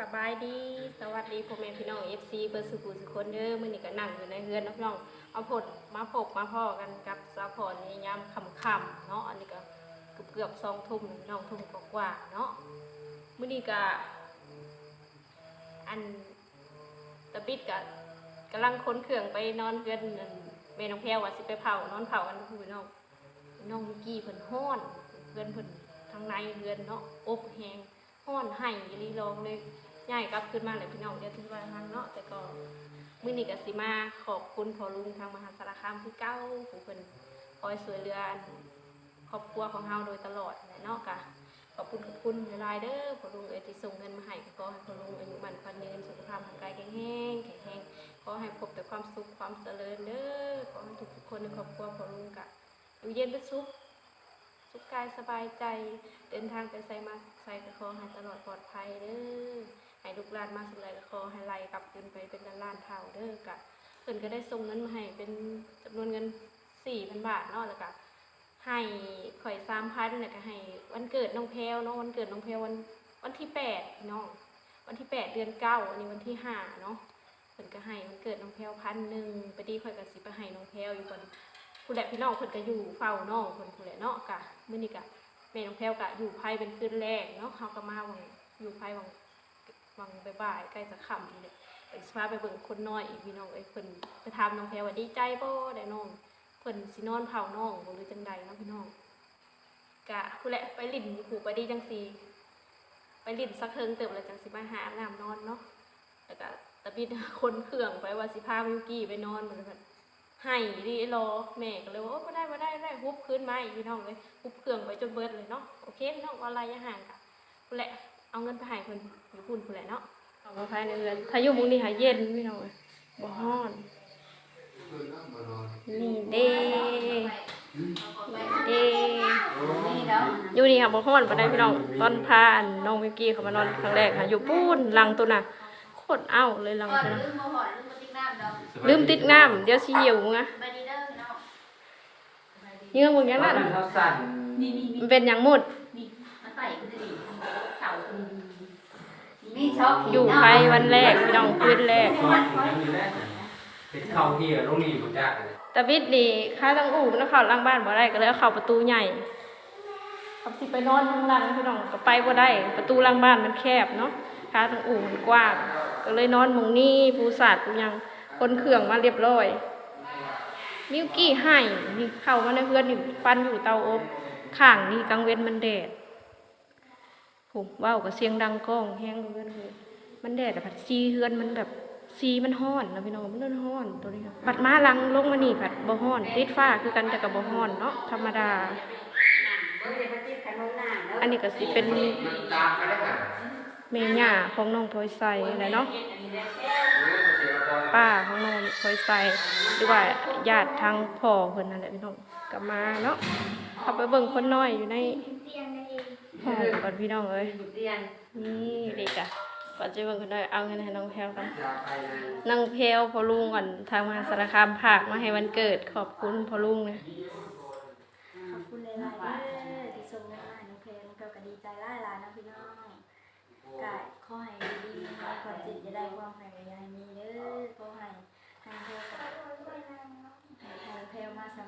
สบายดี สวัสดีพ่อแม่พี่น้อง FC เบอร์สุขุสุคนเด้อมือนี้ก็นั่งอยู่ในเฮือนนาะพี่น้องเอาผดมาพบมาพ่อกันกับสาวพรในยามค่ำๆเนาะอันนี้ก็เกือบเกือบสองทุ่มน้องทุ่มกว่าเนาะมือนี้ก็อันตะบิดก็กำลังค้นเครื่องไปนอนเฮือนนั่นแม่น้องแพรว่าสิไปเผานอนเผากันพี่น้องน้องมิกกี้เพิ่นฮ้อนเฮือนเพิ่นทางในเฮือนเนาะอบแฮง ห้อนไห้ยลีลองเลยง่ายกลับขึ้นมาเลยพี่น้องเดี๋ยวถึงว่าทางเนาะแต่ก็มื้อนี้ก็สิมาขอบคุณพอลุงทางมหาสารคามที่เก้าผู้เพิ่นคอยสวยเรือนครอบครัวของเฮาโดยตลอดเนาะกะขอบคุณขอบคุณหลายเด้อพอลุงเอ้ยที่ส่งเงินมาให้ก็ให้พอลุงอายุมั่นขวัญยืนสุขภาพร่างกายแข็งแรงแข็งแรงขอให้พบแต่ความสุขความเจริญเด้อขอให้ทุกคนในครอบครัวพอลุงกะอยู่เย็นเป็นสุข สุขกายสบายใจ เดินทางไปใส่มาใส่กระคอให้ตลอดปลอดภัยเด้อให้ลูกหลานมาสุดไรกระคอให้ไล่กลับคืนไปเป็นล้านล้านๆเท่าเด้อกะเพิ่นก็ได้ส่งเงินมาให้เป็นจำนวนเงินสี่พันบาทเนาะแล้วก็ให้ข่อยสามพันแล้วก็ให้วันเกิดน้องแพลวเนาะวันเกิดน้องแพลววันวันที่แปดพี่น้องวันที่แปดเดือนเก้าอันนี้วันที่ห้าเนาะเพิ่นก็ให้วันเกิดน้องแพลวพันหนึ่งไปดีข่อยก็สิไปให้น้องแพลวอยู่คน ผู้แหละพี่น้องเพิ่นก็อยู่เฝ้าน้องเพิ่นผู้แหละเนาะกะมื้อนี้กะแม่น้องแพรวกะอยู่ไผเป็นคืนแรกเนาะเฮาก็มาวังอยู่ไผวังวังบ่ายๆใกล้จะค่ำนี่แหละเพิ่นสิพาไปเบิ่งคนน้อยอีกพี่น้องเอ้ยเพิ่นไปถามน้องแพรว่าดีใจบ่ได้น้องเพิ่นสินอนเผาน้องบ่หรือจังใดเนาะพี่น้องกะผู้แหละไปลิ้นอยู่ผูไปดีจังซี่ไปลิ้นสักเทิงเติบแล้วจังสิมาหาอาบน้ำนอนเนาะแล้วก็ตะบิดคนเครื่องไปว่าสิพามิวกี้ไปนอนเหมือนกัน ให้ดีรอแม่ก็เลยว่าโอ้ไม่ได้ไม่ได้ได้ฮุบขึ้นมาอีกพี่น้องเลยฮุบเครื่องไปจนเบิดเลยเนาะโอเคพี่น้องว่าอะไรอย่าห่างกันพุ่นแหละเอาเงินไปให้เพิ่นอยู่พุ่นพุ่นแหละเนาะเอามาภายในเรือนถ้าอยู่มุงนี่หาเย็นพี่น้องเอ้ยบ่ฮ้อนนี่เด้เด้อยู่นี่ค่ะบ่ฮ้อนปานใดพี่น้องตอนพาอันน้องมิกกี้เขามานอนครั้งแรกค่ะอยู่ปูนหลังตัวน่ะโคตรเอ้าเลยหลังตัวน่ะ ลืมติดน้ำเดี๋ยวสิหิวนะเยื่อมึงยังนั่นเขาสั่นนี่นี่มันเป็นอย่างหมดนี่มันไต่ขึ้นได้ดีเข่าขึ้นดีนี่ช็อกอยู่ไฟวันแรกพี่น้องคืนแรกซอยถึงนั้นมีแรกเป็นเข้าที่โรงเรียนบุญจักเลยแต่บิดนี่ค่าต้องอู่มันเข้าหล่างบ้านบ่ได้ก็เลยเอาเข้าประตูใหญ่ขับสิไปนอนข้างล่างพี่น้องก็ไปบ่ได้ ประตูหล่างบ้านมันแคบเนาะค่าต้องอู่มันกว้างก็เลยนอนหมองนี่ปูสาดปูหยัง คนเครื่องมาเรียบร้อย มิวกี้ให้นี่เข้ามาในเพื่อนนี่ฟันอยู่เตาอบข้างนี่กลางเว้นมันแดดผมว้าวกับเสียงดังก้องแห้งเพื่อนเลยมันแดดอะผัดซีเฮือนมันแบบซีมันห้อนนะพี่น้องมันเริ่มห้อนตัวนี้ครับผัดมาลังลงมานี่ผัดบ่ห้อนติดฟ้าคือกันแต่กับบ่ห้อนเนาะธรรมดา อันนี้ก็สิเป็นมันตามกันได้ค่ะเมย่าของน้องพลอยใส่อะไรเนาะ ป้าของน้องพลอยใส่หรือว่าญาติทางพ่อเพิ่นนั่นแหละพี่น้องกลับมาเนาะเข้าไปเบิ่งคนน้อยอยู่ในห้องก่อนพี่น้องเอ้ยเรียนนี่เด็กอะก่อนจะเบิ่งคนน้อยเอาเงินให้น้องแพลวกันจะไปเลยน้องแพลวพอลุงก่อนทางมหาสารคามผากมาให้วันเกิดขอบคุณพอลุงนะ ขอบคุณหลายๆเด้อที่ส่งเงินมาให้น้องเพลน้องเพลก็ดีใจหลายหลายๆนะพี่น้องกะขอให้ดีๆมีความจิตจะได้ความแข็งแรงมีเด้อขอให้ให้เพลกับให้ให้เพลมาส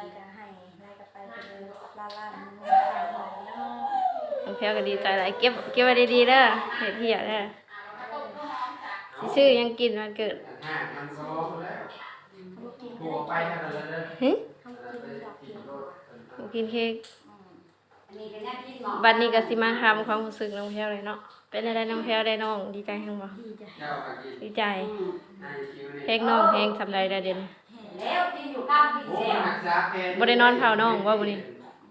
ำได้ก็ให้ได้ก็ไปเป็นล้านล้านๆมันๆไปเนาะน้องแพลวก็ดีใจหลายเก็บเก็บไว้ดีๆเด้อให้เที่ยเด้อสิชื่อยังกินวันเกิดห้ามันก็แล้วเขาบอกกินหัวไปนั่นเลยเลยหึเขาบอกกินดอกกินบ่กินเค้กอันนี้ก็น่ากินหมอบัดนี้ก็สิมาทำความรู้สึกน้องแพลวเลยเนาะเป็นอะไรน้องแพลวได้น้องดีใจแฮงบ่ดีใจเจ้าอากินดีใจนายคิวเพลงน้องเพลงสำไรได้เด่น แล้วกินอยู่ข้าวกินโอ้เสียนักศึกษาเพล บ่ได้นอนเผาน้องว่าบ่นี่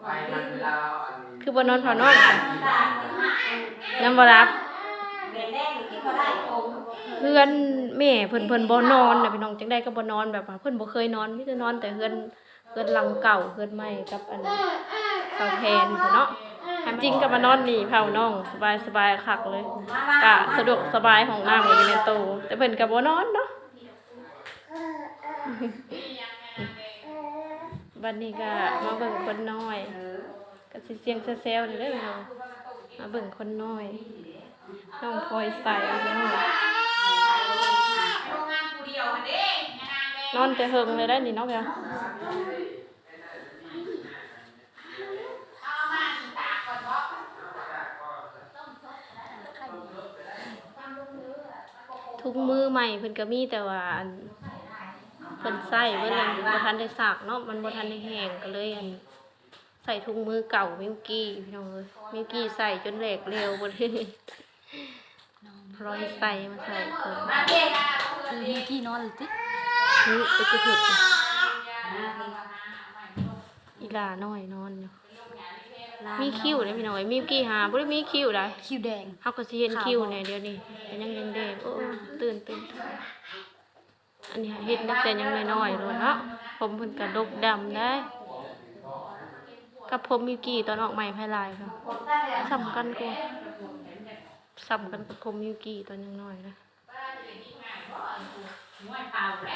ไปมันเวลาอันนี้คือบ่นอนเผาน้องจ้ะยังบ่รับเรียนแรกกินก็ได้โอ้เพื่อนแม่เพิ่นเพิ่นบ่นอนน่ะพี่น้องจังได๋ก็บ่นอนแบบว่าเพิ่นบ่เคยนอนมีแต่นอนแต่เฮือนเฮือนหลังเก่าเฮือนใหม่กับอันเสาแพนพุ่นเนาะทำจริงก็มานอนนี่เผาน้องสบายสบายคักเลยกะสะดวกสบายของน้ำก็อยู่ในตู้แต่เพิ่นก็บ่นอนเนาะ บัดนี้ก็มาเบิ่งคนน้อยก็สิเสียงแซวๆนี่เด้อพี่น้องมาเบิ่งคนน้อยน้องพลอยใส่แล้วโรงงานกูเดียวเด้นอนแต่เฮิงเลยได้นี่นาะแพลวเอามาตากก่อนบ่ทุกมือใหม่เพิ่นก็มีแต่ว่า เพิ่นใส่เบิ่เลยบ่ทันได้สากเนาะมันบ่ทันได้แห้งก็เลยอันใส่ถุงมือเก่ามิวกี้พี่น้องเอ้ยมิวกี้ใส่จนแหลกเร็วบ่ได้พลอยใส่มาใส่เพิ่นมาเด้นะเออเมื่อกี้นอนหรือตินี่ไปกระถึกมาอีหลาน้อยนอนอยู่ลามีคิ้วเด้พี่น้อยมิวกี้หาบ่ได้มีคิ้วได้คิวแดงเฮาก็สิเห็นคิ้วเนี่ยเดี๋ยวนี้เป็นยังแดงๆโอ้ตื่นตื่น อันนี้เฮ็ดตั้งแต่ยังน้อยๆเลยเนาะผมเพิ่นก็ดกดำได้ กับผมมิวกี้ตอนออกใหม่ภายหลายค่ะสำคัญกว่าสำคัญกับผมมิวกี้ตอนยังน้อยนะ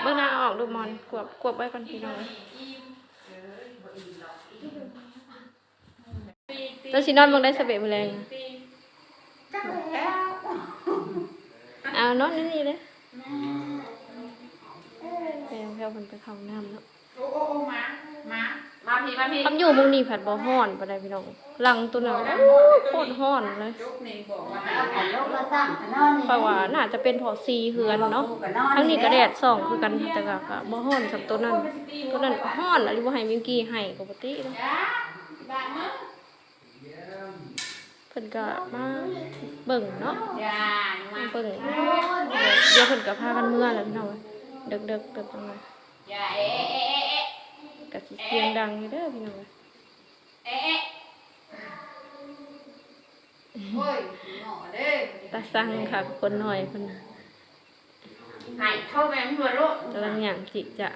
เบิ่งหน้าออกดูมอนกวบกวบไว้ก่อนพี่น้องแล้วสินอนเบิ่งได้สเปะมื้อแรงเอานอนนี่ๆเลย แม่แพ้วเพิ่นไปเข้าน้ำเนาะโอ้โอ้โอ้มามามาพี่มาพี่คำอยู่หมุงนี้ผัดบ่ฮ้อนปานใดพี่น้องหลังตัวนั้นโอ้โคตรฮ้อนเลยลูกนี่บอกว่าให้เอาขันลูกมาตั้งขนอนนี่เพราะว่าน่าจะเป็นเพอซีเหือนเนาะทั้งนี้ก็แดดส่องคือกันแต่ก็ก็บ่ฮ้อนสำตัวนั้นตัวนั้นฮ้อนอะไรบ่ให้มิงกี้ให้ปกติเนาะจ้าบ้านมึงเพิ่นก็มาเบิ่งเนาะจ้ามามาเบิ่งเดี๋ยวเพิ่นก็พากันเมื่อแล้วพี่น้องเด็กๆเด็กๆจังเลย จ้าเอ๊ะเอ๊ะเอ๊ะก็สิเสียงดังอยู่เด้อพี่น้องเอ๊ะเอ๊ะโอ้ยหมอเด้อตาสั่งค่ะคนน้อยเพิ่นน่ะให้เข้าไปมึงหัวลูกกำลังหยังจิจะ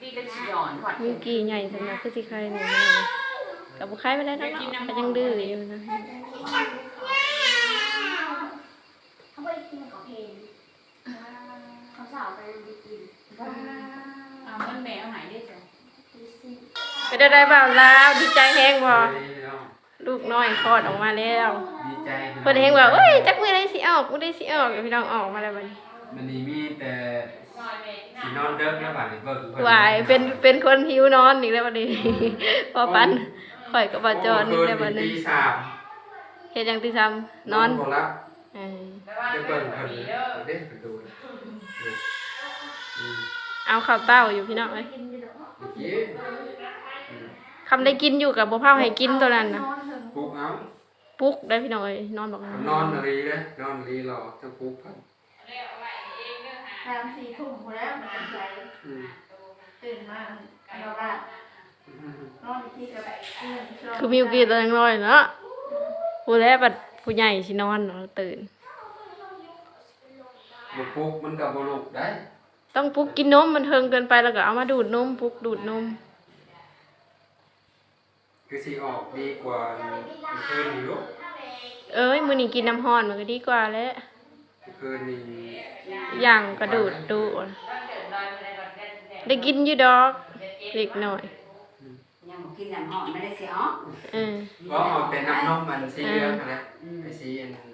พี่ก็สิย้อนพอดมิงกี้ใหญ่สำหรับคือสิใครนี่พี่น้องก็บ่คล้ายไปได้ทั้งเนาะก็ยังดื้ออยู่นะเขาไปกินของ เพลงเขาสาวไปไปกินเอาเงินแม่เอาไหนได้จ้ะดีสิไปได้ได้บ่าวลาวดีใจแฮงบ่ดีเนาะลูกน้อยคลอดออกมาแล้วดีใจเพิ่นเฮงว่าเอ้ยจักมื้อใดสิออกมื้อใดสิออกพี่น้องออกมาแล้วบัดนี้มันนี่มีแต่สินอนเด้อแล้วบัดนี้เบิ่งพิ่วายเป็นเป็นคนหิวนอนอีกแล้วบัดนี้พอปันข่อยก็บ่จอนอีกแล้วบัดเมื่นี้คืตีสามเฮ็ดหยังที่ซ้ำนอนบ่รับเออ จะเบิ่งเพิ่นเด้ประตูอืมเอาข้าวเต้าอยู่พี่น้องเอ้ยเมื่อกี้อืมคำได้กินอยู่กับบ่พาให้กินตัวนั้นน่ะปลุกเอาปลุกได้พี่น้องเอ้ยนอนบอกนอนอะไรเด้นอนรีรอจะปลุกกันแถมสี่ทุ่มหมดแล้วมันเป็นใจอืมตื่นมาเราละนอนอีกทีก็แบบตื่นเช้าคือมิวกี้ตัวน้อยเนาะผู้แล้วบัดผู้ใหญ่สินอนเนาะตื่น บ่ปลุกมันก็บ่ลุกได้ต้องปลุกกินนมมันเทิงเกินไปแล้วก็เอามาดูดนมปลุกดูดนม คือสิออกดีกว่าเมื่อคืนนี่ลูกเอ้ยมื้อนี้กินน้ำร้อนมันก็ดีกว่าแหล้วเมื่อคืนนี่อย่างกระดูดดูดได้กินอยู่ดอกเล็กหน่อยยังบ่กินน้ำหอมไม่ได้เสียอ๋อเออก็เอาเป็นน้ำนมมันสีเหลืองนั่นแหละไอ้สีอันอันน้ำนมมัน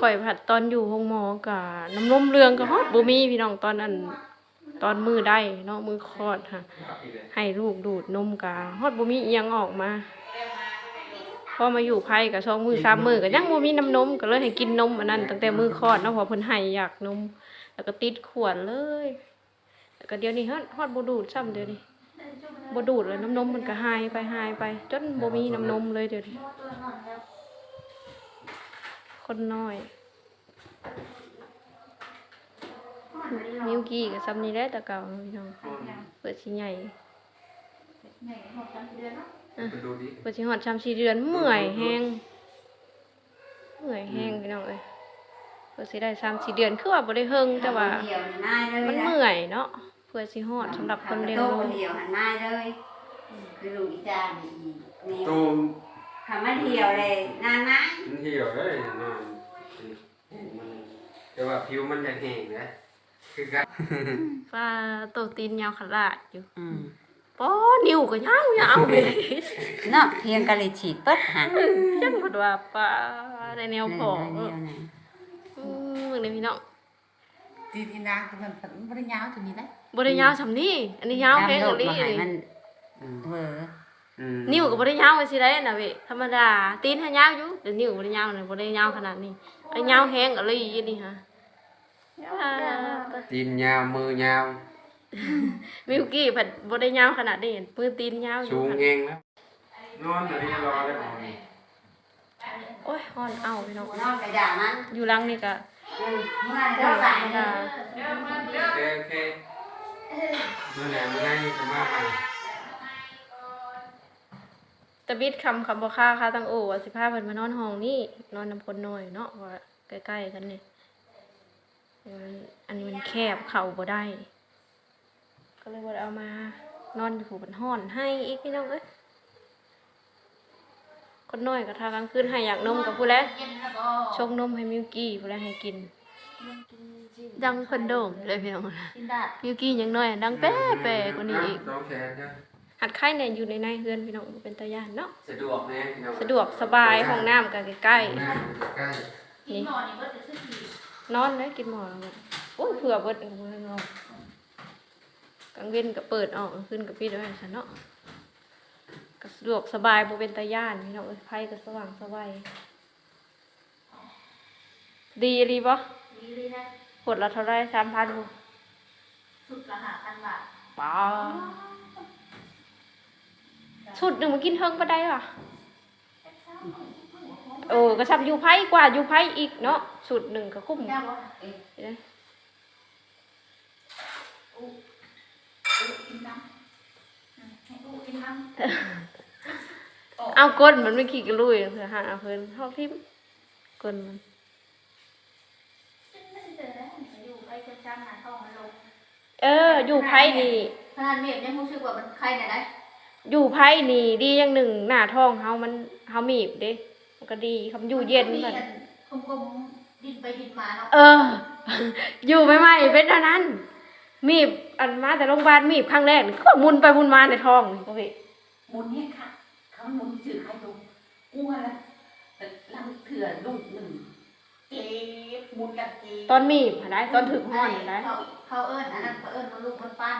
ข่อยผัดตอนอยู่ห้องหมอกับน้ำนมเรืองก็ฮอดบ่มีพี่น้องตอนนั้นตอนมือได้เนาะมือคลอดค่ะ ให้ลูกดูดนมกาฮอดบ่มีอียังออกมาพอมาอยู่ไผกับสองมือสามมือก็ยังบ่มีน้ำนมก็เลยให้กินนมอันนั้นตั้งแต่มือคลอดเนาะพอเพิ่นให้อยากนม แล้วก็ติดขวดเลยแล้วก็เดี๋ยวนี้ฮอดฮอดบ่ดูดซ้ำเดี๋ยวนี้บ่ดูดเลยน้ำนมมันก็หายไปหายไป จนบ่มีน้ำนมเลยเดี๋ยวนี้ คนน้อยมิวกี้กับซัมนี่แหละแต่เก่าพี่น้องเปิดสิใหญ่แม่หอมจังเดือนเนาะไปดูดิเปิดสิฮอด3 4เดือนเมื่อยแฮงเมื่อยแฮงพี่น้องเอ้ยเปิดสิได้3 4เดือนคือว่าบ่ได้เฮิงแต่ว่าเดียวน่ายเลยมันเมื่อยเนาะเพื่อสิฮอดสำหรับคนเลี้ยงโตลูกเดียวหันน่ายเลยคือลูกอีจานนี่นี่ตู มคำว่าเดียวเลยนานนะมันเหี่ยวเลยนอนมันแต่ว่าผิวมันจะแห้งนะคือกันปลาโตตีนยาวขลาดอยู่อืมป้อนิ้วก็ยาวยาวเลยเนาะเพียงก็เลยฉีดเปิดหาจังหมดว่าป้าได้แนวของเดียวนะอืมเบิ่งเลยพี่น้องตีที่นางที่มันผันบริยาวตัวนี้ได้บ่ได้ยาวสำนี้อันนี้ยาวแฮงโลอีดหลีมาให้มันอืมเวออืม นิ้วก็บ่ได้ยาวว่าสิได้น่ะเว้ยธรรมดา ตีนหายาวอยู่แต่นิ้วบ่ได้ยาวน่ะบ่ได้ยาวขนาดนี้อันยาวแฮงก็เลยอีนี่ฮะอ่าตีนยาวมือยาวมิวกี้เพิ่นบ่ได้ยาวขนาดนี้มือตีนยาวอยู่สูงค่ะเองแล้วนอนอยู่นี่รอได้บ่โอ้ยฮ้อนเอาพี่น้องนอนกระดามันอยู่หลังนี่ก็เมื่อไหร่เราใส่ธรรมดาโอเคโอเคมื้อไหนมื้อไหนจะมาใหม่ ตะบิดคำคำบ่ค่าค่าตังโอว่าสิพาเพิ่นมานอนห้องนี่นอนน้ำพลน้อยเนาะว่าใกล้ๆกันนี่มันอันนี้มันแคบเข้าบ่ได้ ก็เลยบ่ได้เอามานอนอยู่ผูมันฮ้อนให้อีกพี่น้องเอ้ยคนน้อยก็ทากลางคืนให้อยากนมกับผู้แลเย็นแล้วก็ชงนมให้มิวกี้ผู้แลให้กินมันกินจิ้มดังเพิ่นโด่งเลยพี่น้องกินได้มิวกี้ยังน้อยดังแป๊ะแปะกว่านี้อีกสองแขนจ้ะ หัดไข่เนี่ยอยู่ในในเฮือนพี่น้องบ่เป็นตาย่านเนาะสะดวกแน่พี่น้องสะดวกสบายห้องน้ำก็ใกล้ๆห้องน้ำใกล้กินหมอนี่ก็จะซื้อทีนอนได้กินหมอแล้วมันโอ้ยเผื่อเบิดเอาไว้เนาะกลางเว้นก็เปิดออกกลางคืนก็ปิดไว้ซั่นเนาะก็สะดวกสบายบ่เป็นตาย่านพี่น้องเอ้ยไฟก็สว่างสบายดีรีบ่ดีเลยนะหดละเท่าไร3,000บ่สุดละห้าพันบาทป้า ชุดหนึงมากินเทิงบ่ได้ว่ะเออ ก็ซับอยู่ไผกว่าอยู่ไผอีกเนาะชุดหนึงก็คุ้มได้บ่เอ๊ะเด้ออู้อู้กินน้ำอืมให้อู้กินน้ำเอาก้นมันไม่ขี้กระลุยเพื่อหาเพิ่นเฮาทิ่มก้นมันอยู่ไปจะจ้างงานเข้ามาลงเออ อยู่ไพ่นี่ขนาดเมียยังรู้สึกว่ามันใครไหนได้ อยู่ไพ่นี่ดีอย่างหนึ่งหน้าท้องเฮามันเฮามีบเด้มันก็ดีคำอยู่เย็นมัมันนกลมๆดินไปดินมาเนาะเออ อยู่ใหม่ๆเป็นอันนั้น มีบอันมาแต่โรงพยาบาลมีบครั้งแรกนี่ก็หมุนไปหมุนมาในท้องนี่ก็เว้ยหมุนเนี่ยค่ะเขาหมุนถือใครดูกลัวละแต่ลังเถื่อลูกหนึ่งเจ็บหมุนกับเจ็บตอนมีบหั้นได้ตอนถึกห้อนหั้นได้เขาเขาเอิ้นอันนั้นเขาเอิ้นมันลูกมันปั้น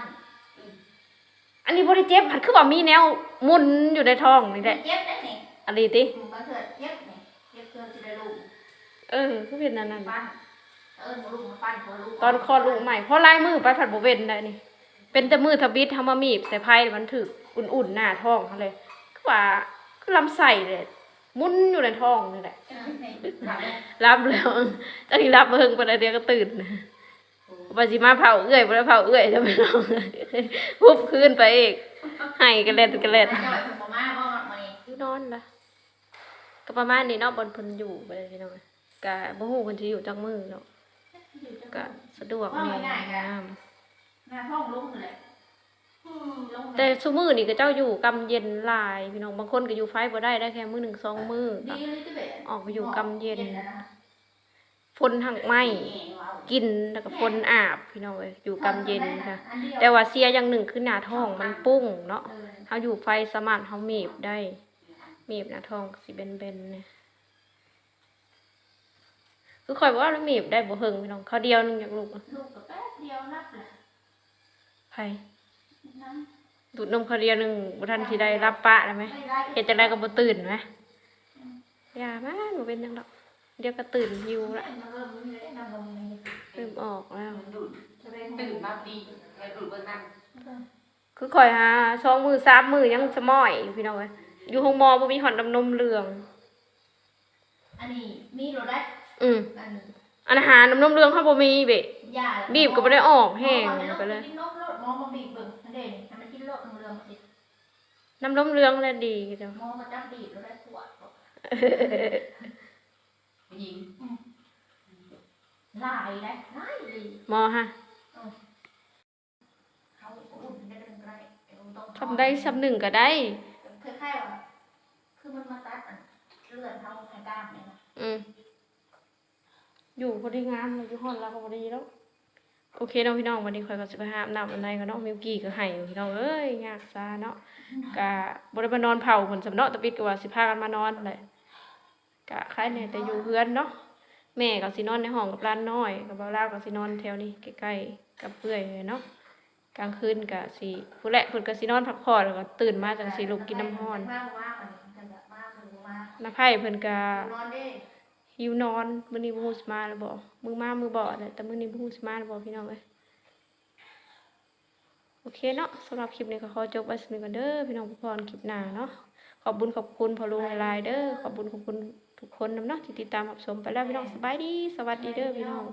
อันนี้บ่ได้เจ็บหันคือว่ามีแนวหมุนอยู่ในท้องนี่แหละเจ็บได้นี่อันนี้ติบางเถื่อเจ็บนี่เจ็บเกินจะได้ลูกเออคือเป็นอันนั้นปั้นเขาเอิ้นมันลูกมันปั้นหัวลูกตอนคลอดลูกใหม่เพราะลายมือไปผัดบ่เว้นได้นี่ เป็นแต่มือทบิดทำมามีบใส่ไพ่มันถึกอุ่นๆหน้าท้องเขาเลยคือว่าคือลำไส้เลยหมุนอยู่ในท้องนี่แหละเออนี่หลับเลยรับแล้วตอนนี้รับเพิ่งไปแล้วเดียวก็ตื่น ว่าสิมาเผาเอื้อยบ่ได้เผาเอื้อยจะไปน้องพุบคืนไปอีกให้กันเล่นกันเล่นจะไปถึงมาม่าว่ามานี่อยู่นอนละก็ประมาณนี้เนาะบนเพิ่นอยู่ไปเลยพี่น้องก็บ่ฮู้เพิ่นสิอยู่จักมือเนาะก็สะดวกแน่งามหน้าท้องลูกเลยอืมลงเลยแต่ซุมื้อนี่ก็เจ้าอยู่กำเย็นหลายพี่น้องบางคนก็อยู่ไฟบ่ได้ได้แค่มื้อหนึ่งสองมื้อดีเลยที่เบ็ดออกไปอยู่กำเย็นแล้วะ ฝนหักไหมกินแล้วก็ฝนอาบพี่น้องเอ้ยอยู่กำเย็นค่ะอันเดียวแต่ว่าเสียอย่างหนึ่งคือหน้าท้องมันปุ้งเนาะเออเฮาอยู่ไฟสามารถเฮามีบได้มีบหน้าท้องก็สิเบนๆเนี่ยคือข่อยว่าเรามีบได้บ่เฮิงพี่น้องเขาวเดียวหนึงอยากลูกอะลูกก็แป๊บเดียวรับเลยไผน้ดูดนมเขาวเดียวหนึงบ่ทันสิได้รับปะได้ไหมำไม่ได้เฮ็ดจังไดก็บ่ตื่นไหมอย่ามาบ่เป็นจังดอก เดี๋ยวก็ตื่นอยู่ละมันเริ่มมีเลยน้ำนมมีเริ่มออกแล้วดูดจะเป็นตื่นมาดีแล้วดูดเบิ่งนั่นคือข่อยหาสองมือสามมือยังสมอยอยู่พี่น้องเอ้ยอยู่ห้องหมอบ่มีหอนดำนมเหลือง อันนี้มีโรได้อืมอันอันอาหารน้ำนมเหลืองเขาบ่มีเบะยาบีบก็บ่ได้ออกแห้งไปไปเลเลยยกินนมแล้วหมอมาบีบเบิ่งอันเด่นให้มันกินโลกเรืองๆสิน้ำนมเหลืองแล้วดีจ้ะหมอมาจับบีบแล้วได้ปวดบอกผู้ หญิงลายได้ลายดีหมอฮะเขาอุ่นได้เป็นไรเดี๋ยวต้องทำได้สำหนึ่งก็ได้คล้ายๆว่าคือมันมาตัดอันเลือดเขาให้กล้ามเนี่ยนะอืมอยู่พอดีงามเลยอยู่ห้อนแล้วก็พอดีแล้วโอเคเนาะพี่น้องวันนี้ข่อยก็สิไปหาอาบน้ำอันใดก็เนาะมิวกี้ก็ให้อยู่พี่น้องเอ้ยยากซาเนาะก็บ่ได้มานอนเผาเพิ่นสำเนาะตะปิดก็ว่าสิพากันมานอนแหละ ก็คล้ายแน่แต่อยู่เฮือนเนาะแม่ก็สินอนในห้องกับร้านน้อยกับบ่าวลาวก็สินอนแถวนี้ใกล้ๆกับเพื่อยเนาะกลางคืนก็สิผู้แหละเพิ่นก็สินอนพักผ่อนแล้วก็ตื่นมาจังสิลุกกินน้ำร้อนน้าไผ่เพิ่นก็นอนดิหิวนอนมื้อนี้บ่ฮู้สิมาแล้วบ่มื้อมามื้อบ่แหละแต่มื้อนี้บ่ฮู้สิมาแล้วบ่พี่น้องเอ้ยโอเคเนาะสำหรับคลิปนี้ก็ขอจบไว้สักนิดก่อนเด้อพี่น้องผู้พรคลิปหน้าเนาะขอบคุญขอบคุณพอลุงหลายเด้อขอบคุญขอบคุณ ทุกคนนำเนาะที่ติดตามรับชมไปแล้วพี่น้องสบายดี สวัสดีเด้อพี่น้อง